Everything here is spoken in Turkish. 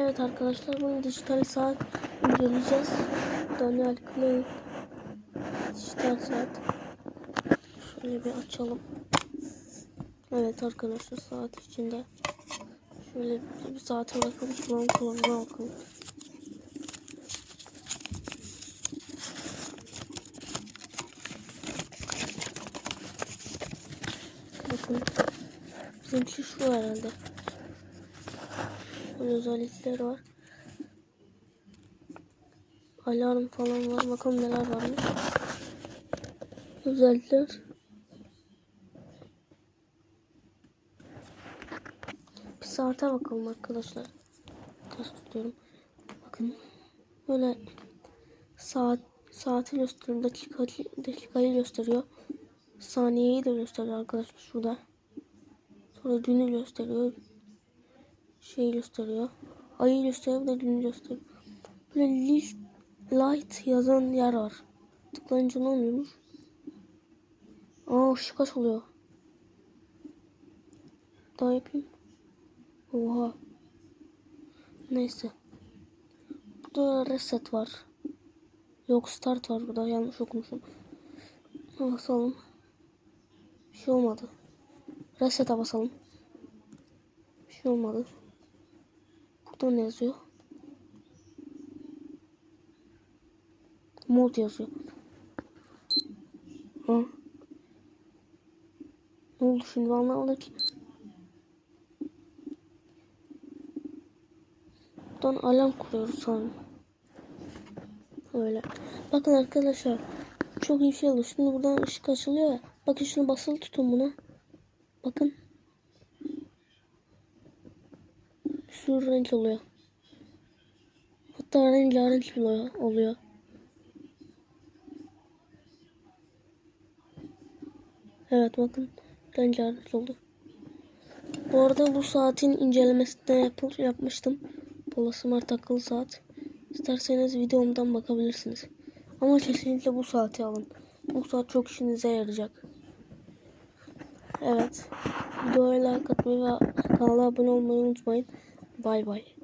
Evet arkadaşlar bunu dijital saat inceleyeceğiz. Daniel Klein dijital saat. Şöyle bir açalım. Evet arkadaşlar saat içinde. Şöyle bir, saate bakalım. Kullan kullanma bakalım. Bakın. Bizimki şu herhalde. Özellikleri var. Alarm falan var. Bakalım neler varmış. Özellikler. Bir saate bakalım arkadaşlar. Kaç tutuyorum. Bakın. Böyle saat saati gösteriyor. Dakika, dakikayı gösteriyor. Saniyeyi de gösteriyor arkadaşlar şurada. Sonra günü gösteriyor. Şeyi gösteriyor. Ayı gösteriyor bir de günü gösteriyor. Böyle light yazan yer var. Tıklayınca ne oluyormuş? Aa ışık kaç oluyor? Daha yapayım. Oha. Neyse. Burada reset var. Yok start var burada yanlış okumuşum. Basalım. Bir şey olmadı. Reset'e basalım. Bir şey olmadı. Burada ne yazıyor? Mod yazıyor. Ha. Ne oldu şimdi anlamadım ki. Buradan alarm kuruyoruz sanırım. Öyle. Bakın arkadaşlar. Çok iyi şey oldu. Şimdi buradan ışık açılıyor ya. Bakın şunu basılı tutun buna. Bakın. Sürü renk oluyor. Hatta rengarenk bile oluyor. Evet bakın rengarenk oldu. Bu arada bu saatin incelemesinde yapıl yapmıştım. Pola Smart akıllı saat. İsterseniz videomdan bakabilirsiniz. Ama kesinlikle bu saati alın. Bu saat çok işinize yarayacak. Evet. Videoya like atmayı ve kanala abone olmayı unutmayın. Bay bay.